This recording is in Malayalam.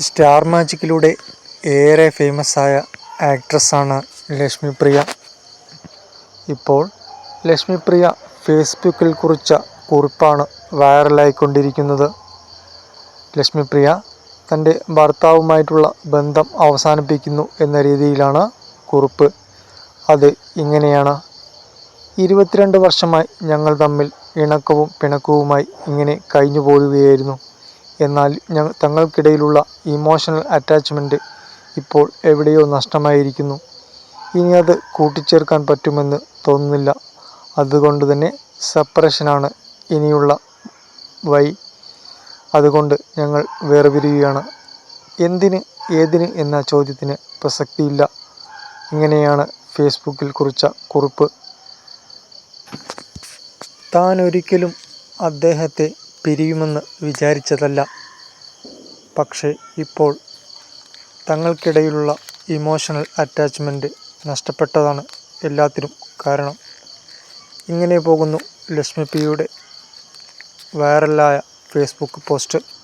സ്റ്റാർ മാജിക്കിലൂടെ ഏറെ ഫേമസായ ആക്ട്രസ്സാണ് ലക്ഷ്മി പ്രിയ ഇപ്പോൾ ലക്ഷ്മി പ്രിയ ഫേസ്ബുക്കിൽ കുറിച്ച കുറിപ്പാണ് വൈറലായിക്കൊണ്ടിരിക്കുന്നത്. ലക്ഷ്മി പ്രിയ തന്റെ ഭർത്താവുമായിട്ടുള്ള ബന്ധം അവസാനിപ്പിക്കുന്നു എന്ന രീതിയിലാണ് കുറിപ്പ്. അത് ഇങ്ങനെയാണ്. ഇരുപത്തിരണ്ട് വർഷമായി ഞങ്ങൾ തമ്മിൽ ഇണക്കവും പിണക്കവുമായി ഇങ്ങനെ കഴിഞ്ഞു പോവുകയായിരുന്നു എന്നാൽ തങ്ങൾക്കിടയിലുള്ള ഇമോഷണൽ അറ്റാച്ച്മെന്റ് ഇപ്പോൾ എവിടെയോ നഷ്ടമായിരിക്കുന്നു. ഇനി അത് കൂട്ടിച്ചേർക്കാൻ പറ്റുമെന്ന് തോന്നുന്നില്ല. അതുകൊണ്ട് തന്നെ സെപ്പറേഷനാണ് ഇനിയുള്ള വഴി. അതുകൊണ്ട് ഞങ്ങൾ വേർപിരിയുകയാണ്. എന്തിന് ഏതിന് എന്ന ചോദ്യത്തിന് പ്രസക്തിയില്ല. ഇങ്ങനെയാണ് ഫേസ്ബുക്കിൽ കുറിച്ച കുറിപ്പ്. താൻ ഒരിക്കലും അദ്ദേഹത്തെ പിരിയുമെന്ന് വിചാരിച്ചതല്ല. പക്ഷേ ഇപ്പോൾ തങ്ങൾക്കിടയിലുള്ള ഇമോഷണൽ അറ്റാച്ച്മെന്റ് നഷ്ടപ്പെട്ടതാണ് എല്ലാത്തിനും കാരണം. ഇങ്ങനെ പോകുന്നു ലക്ഷ്മിപ്രിയയുടെ വൈറലായ ഫേസ്ബുക്ക് പോസ്റ്റ്.